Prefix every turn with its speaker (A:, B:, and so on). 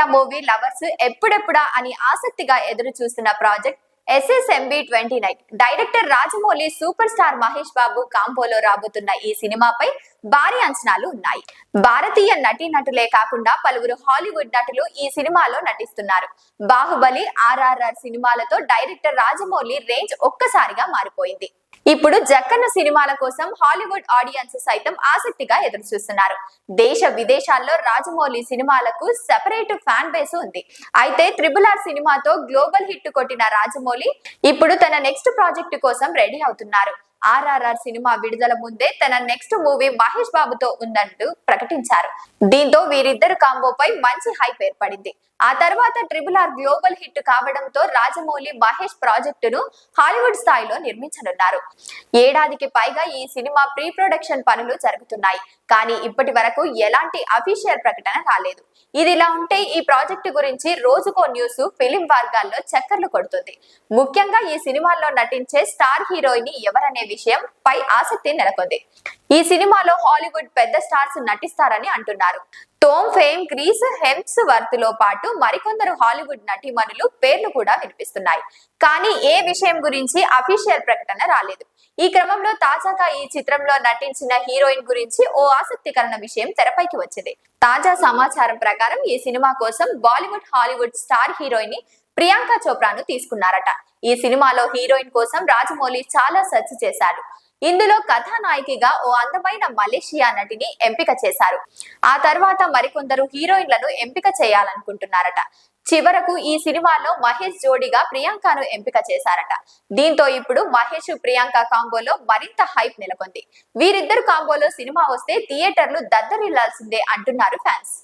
A: India movie lovers ఎప్పుడెప్పుడా అని ఆసక్తిగా ఎదురు చూస్తున్న project SSMB twenty nine. Director Rajamouli super star Mahesh Babu కాంపోలో రాబోతున్న ఈ సినిమాపై భారీ అంచనాలు ఉన్నాయి. భారతీయ నటీనటులే కాకుండా పలువురు హాలీవుడ్ నటులు ఈ సినిమాలో నటిస్తున్నారు. బాహుబలి ఆర్ఆర్ఆర్ సినిమాలతో డైరెక్టర్ రాజమౌళి రేంజ్ ఒక్కసారిగా మారిపోయింది. ఇప్పుడు జక్కన్న సినిమాల కోసం హాలీవుడ్ ఆడియన్స్ సైతం ఆసక్తిగా ఎదురు చూస్తున్నారు దేశ విదేశాల్లో రాజమౌళి సినిమాలకు సెపరేట్ ఫ్యాన్ బేస్ ఉంది. అయితే త్రిబుల్ ఆర్ సినిమాతో గ్లోబల్ హిట్ కొట్టిన రాజమౌళి ఇప్పుడు తన నెక్స్ట్ ప్రాజెక్టు కోసం రెడీ అవుతున్నారు. ఆర్ఆర్ఆర్ సినిమా విడుదల ముందే తన నెక్స్ట్ మూవీ మహేష్ బాబుతో ఉందంటూ ప్రకటించారు. దీంతో వీరిద్దరు కాంబోపై మంచి హైప్ ఏర్పడింది. ఆ తర్వాత ట్రిబుల్ ఆర్ గ్లోబల్ హిట్ కావడంతో రాజమౌళి మహేష్ ప్రాజెక్టును హాలీవుడ్ స్థాయిలో నిర్మించనున్నారు. ఏడాదికి పైగా ఈ సినిమా ప్రీ ప్రొడక్షన్ పనులు జరుగుతున్నాయి. కానీ ఇప్పటి వరకు ఎలాంటి అఫీషియల్ ప్రకటన రాలేదు. ఇదిలా ఉంటే ఈ ప్రాజెక్టు గురించి రోజుకో న్యూస్ ఫిలిం వర్గాల్లో చక్కర్లు కొడుతుంది. ముఖ్యంగా ఈ సినిమాల్లో నటించే స్టార్ హీరోయిన్ ఎవరనే విషయం పై ఆసక్తి నెలకొంది. ఈ సినిమాలో హాలీవుడ్ పెద్ద స్టార్స్ నటిస్తారని అంటున్నారు. టోమ్ ఫేమ్ క్రీస్ హెమ్స్ వర్త్లో పాటు మరికొందరు హాలీవుడ్ నటీమణులు పేర్లు కూడా వినిపిస్తున్నాయి. కానీ ఏ విషయం గురించి అఫీషియల్ ప్రకటన రాలేదు. ఈ క్రమంలో తాజాగా ఈ చిత్రంలో నటించిన హీరోయిన్ గురించి ఓ ఆసక్తికరణ విషయం తెరపైకి వచ్చింది. తాజా సమాచారం ప్రకారం ఈ సినిమా కోసం Bollywood Hollywood star heroine Priyanka చోప్రాను తీసుకున్నారట. ఈ సినిమాలో హీరోయిన్ కోసం రాజమౌళి చాలా సెర్చ్ చేశారు. ఇందులో కథానాయికగా ఓ అందమైన మలేషియా నటిని ఎంపిక చేశారు. ఆ తర్వాత మరికొందరు హీరోయిన్లను ఎంపిక చేయాలనుకుంటున్నారట. చివరకు ఈ సినిమాలో మహేష్ జోడిగా ప్రియాంకను ఎంపిక చేశారట. దీంతో ఇప్పుడు మహేష్ ప్రియాంక కాంబోలో మరింత హైప్ నెలకొంది. వీరిద్దరు కాంబోలో సినిమా వస్తే థియేటర్లు దద్దరిల్లాల్సిందే అంటున్నారు ఫ్యాన్స్.